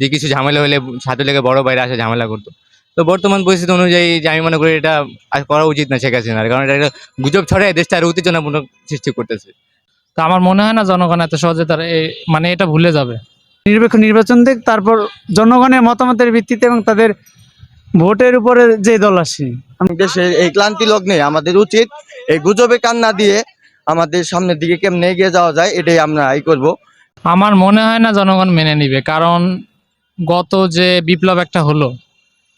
যে কিছু ঝামেলা হলে সাথে লেগে বড় বাইরে আসে ঝামেলা করতো। তো বর্তমান পরিস্থিতি অনুযায়ী যে আমি মনে করি এটা আর করা উচিত না শেখ হাসিনার কারণ এটা একটা গুজব ছড়ায় দেশটা আরও উত্তেজনাপূর্ণ সৃষ্টি করতেছে। তো আমার মনে হয় না জনগণ এত সহজে তারা এই- মানে এটা ভুলে যাবে। নিরপেক্ষ নির্বাচন দিক তারপর জনগণের মতামতের ভিত্তিতে এবং তাদের ভোটের উপরে যে দল আসে। দেশের এই ক্লান্তি লগ্নে আমাদের উচিত এই গুজবে কান না দিয়ে আমাদের সামনের দিকে কেমনে এগিয়ে যাওয়া যায় এটাই আমরা এই করব। আমার মনে হয় না জনগণ মেনে নিবে কারণ গত যে বিপ্লব একটা হলো,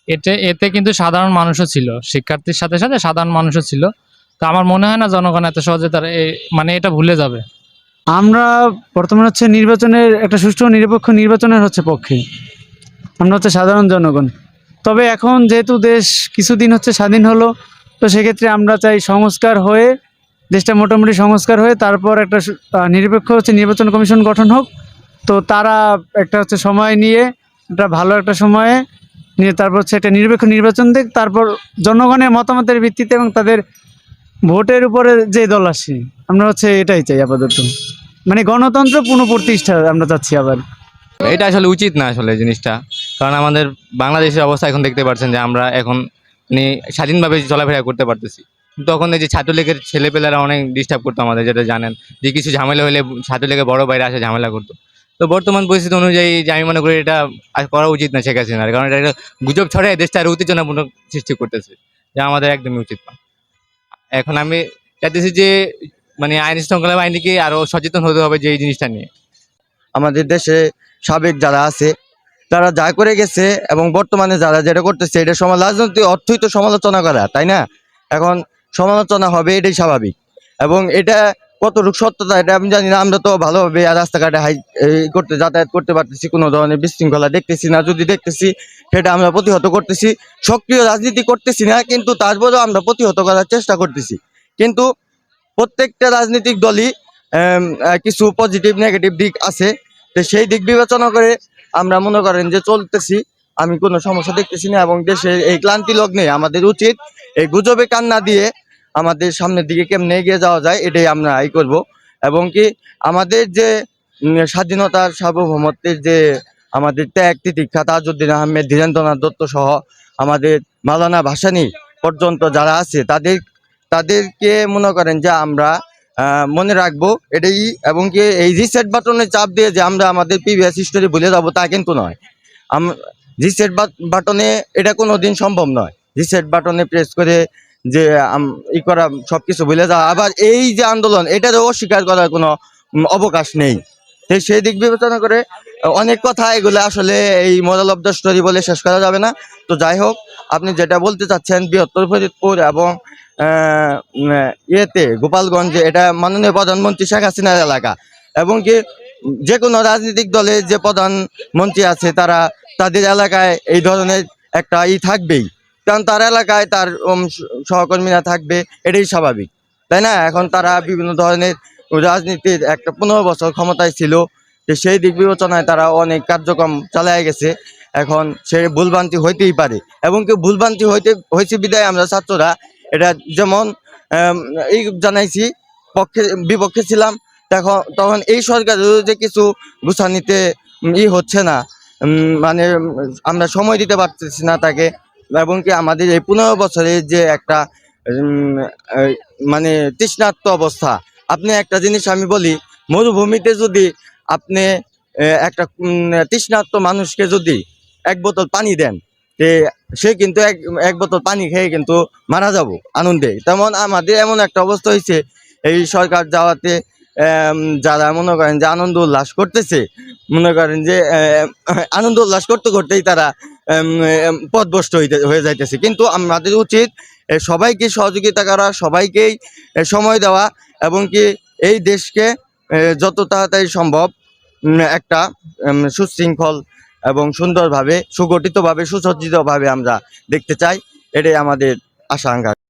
এতে এতে কিন্তু সাধারণ মানুষও ছিল, শিক্ষার্থীর সাথে সাথে সাধারণ মানুষও ছিল। তো আমার মনে হয় না জনগণ এত সহজে তারা মানে এটা ভুলে যাবে। আমরা বর্তমানে হচ্ছে নির্বাচনের, একটা সুষ্ঠু নিরপেক্ষ নির্বাচনের হচ্ছে পক্ষে। আমরা হচ্ছে সাধারণ জনগণ। তবে এখন যেহেতু দেশ কিছুদিন হচ্ছে স্বাধীন হলো, তো সেক্ষেত্রে আমরা চাই সংস্কার হয়ে, দেশটা মোটামুটি সংস্কার হয়ে তারপর একটা নিরপেক্ষ হচ্ছে নির্বাচন কমিশন গঠন হোক। তো তারা একটা হচ্ছে সময় নিয়ে একটা ভালো একটা সময়ে। নিয়ে তারপর হচ্ছে একটা নিরপেক্ষ নির্বাচন দিক, তারপর জনগণের মতামতের ভিত্তিতে এবং তাদের ভোটের উপরে যে দল আসে, আমরা হচ্ছে এটাই চাই আপাতত। মানে গণতন্ত্র পুনঃপ্রতিষ্ঠা আমরা চাচ্ছি আবার। এটা আসলে উচিত না আসলে জিনিসটা। কারণ আমাদের বাংলাদেশের অবস্থা এখন দেখতে পাচ্ছেন যে আমরা এখন মানে স্বাধীনভাবে চলাফেরা করতে পারতেছি। তখন এই যে ছাত্রলীগের ছেলেপেলেরা অনেক ডিস্টার্ব করতো আমাদের, যেটা জানেন। যে কিছু ঝামেলা হলে ছাত্রলীগের বড় বাইরে আসে, ঝামেলা করতো। তো বর্তমান পরিস্থিতি অনুযায়ী যে আমি মনে করি এটা আর করা উচিত না শেখ হাসিনার, কারণ এটা গুজব ছড়ায় দেশটা আরও উত্তেজনাপূর্ণ সৃষ্টি করতেছে, যা আমাদের একদমই উচিত না। এখন আমি চাইতেছি যে মানে আইন শৃঙ্খলা বাহিনীকে আরও সচেতন হতে হবে যে এই জিনিসটা নিয়ে। আমাদের দেশে সাবেক যারা আছে, তারা যা করে গেছে এবং বর্তমানে যারা যেটা করতেছে, এটা সমাজ রাজনৈতিক অর্থই তো সমালোচনা করা, তাই না? এখন সমালোচনা হবে, এটাই স্বাভাবিক। এবং এটা কতটুকু সত্যতা এটা আমি জানি না, আমরা তো ভালোভাবে রাস্তাঘাটে হাই করতে যাতায়াত করতে পারতেছি, কোনো ধরনের বিশৃঙ্খলা দেখতেছি না। যদি দেখতেছি, সেটা আমরা প্রতিহত করতেছি। সক্রিয় রাজনীতি করতেছি না, কিন্তু তারপরেও আমরা প্রতিহত করার চেষ্টা করতেছি। কিন্তু প্রত্যেকটা রাজনৈতিক দলই কিছু পজিটিভ নেগেটিভ দিক আছে। তো সেই দিক বিবেচনা করে আমরা মনে করেন যে চলতেছি। আমি কোনো সমস্যা দেখতেছি না এবং দেশের এই ক্লান্তি লগ্নে আমাদের উচিত এই গুজবে কান না দিয়ে আমাদের সামনের দিকে কেমনে এগিয়ে যাওয়া যায়, এটাই আমরা এই করব। এবং কি আমাদের যে স্বাধীনতার সার্বভৌমত্বের যে আমাদের ত্যাগ তিতিক্ষা, তাজউদ্দিন আহমেদ, ধীরেন্দ্রনাথ দত্ত সহ আমাদের মালানা ভাসানী পর্যন্ত যারা আছে, তাদের, তাদেরকে মনে করেন যে আমরা মনে রাখব এটাই, এবং কি এই রিসেট বাটনে চাপ দিয়ে যে আমরা আমাদের প্রিভিয়াস হিস্টোরি ভুলে যাব, তা কিন্তু নয়। রিসেট বাটনে এটা কোনো দিন সম্ভব নয়। রিসেট বাটনে প্রেস করে যে ই করা সবকিছু ভুলে যাওয়া। আবার এই যে আন্দোলন এটারও অস্বীকার করার কোনো অবকাশ নেই। সেই দিক বিবেচনা করে, অনেক কথা এগুলো আসলে এই মোরাল অফ দ্য স্টোরি বলে শেষ করা যাবে না। তো যাই হোক, আপনি যেটা বলতে চাচ্ছেন, বৃহত্তর ফরিদপুর এবং ইয়েতে, গোপালগঞ্জে, এটা মাননীয় প্রধানমন্ত্রী শেখ হাসিনার এলাকা। এবং কি, যে কোনো রাজনৈতিক দলের যে প্রধানমন্ত্রী আছে, তারা তাদের এলাকায় এই ধরনের একটা ই থাকবেই। কারণ তার এলাকায় তার সহকর্মীরা থাকবে এটাই স্বাভাবিক। তাই না? এখন তারা বিভিন্ন ধরনের রাজনীতির একটা পনেরো বছর ক্ষমতায় ছিল তো সেই দিক বিবেচনায় তারা অনেক কার্যক্রম চালায় গেছে। এখন সে ভুলভ্রান্তি হইতেই পারে। এবং কি ভুলভ্রান্তি হইতে হয়েছে বিদায় আমরা ছাত্ররা এটা যেমন এই জানাইছি পক্ষে বিপক্ষে ছিলাম তখন তখন এই সরকারের যে কিছু গুছানিতে উম, ই হচ্ছে না। মানে আমরা সময় দিতে পারতেছি না তাকে। এবং কি আমাদের এই পনেরো বছরের যে একটা মানে তৃষ্ণার্ত অবস্থা। আপনি একটা জিনিস আমি বলি, মরুভূমিতে যদি আপনি একটা তৃষ্ণার্ত মানুষকে যদি এক বোতল পানি দেন, তে সে কিন্তু এক এক বোতল পানি খেয়ে কিন্তু মারা যাব আনন্দে। তেমন আমাদের এমন একটা অবস্থা হয়েছে, এই সরকার যাওয়াতে যারা মনে করেন যে আনন্দ উল্লাস করতেছে, মনে করেন যে আনন্দ উল্লাস করতে করতেই তারা হইতে, হয়ে যাইতেছে। কিন্তু আমাদের উচিত সবাইকে সহযোগিতা করা, সবাইকেই সময় দেওয়া, এবং কি এই দেশকে যত তাড়াতাড়ি সম্ভব একটা সুশৃঙ্খল এবং সুন্দরভাবে, সুগঠিতভাবে, সুসজ্জিতভাবে আমরা দেখতে চাই। এটাই আমাদের আশা, আকাঙ্ক্ষা।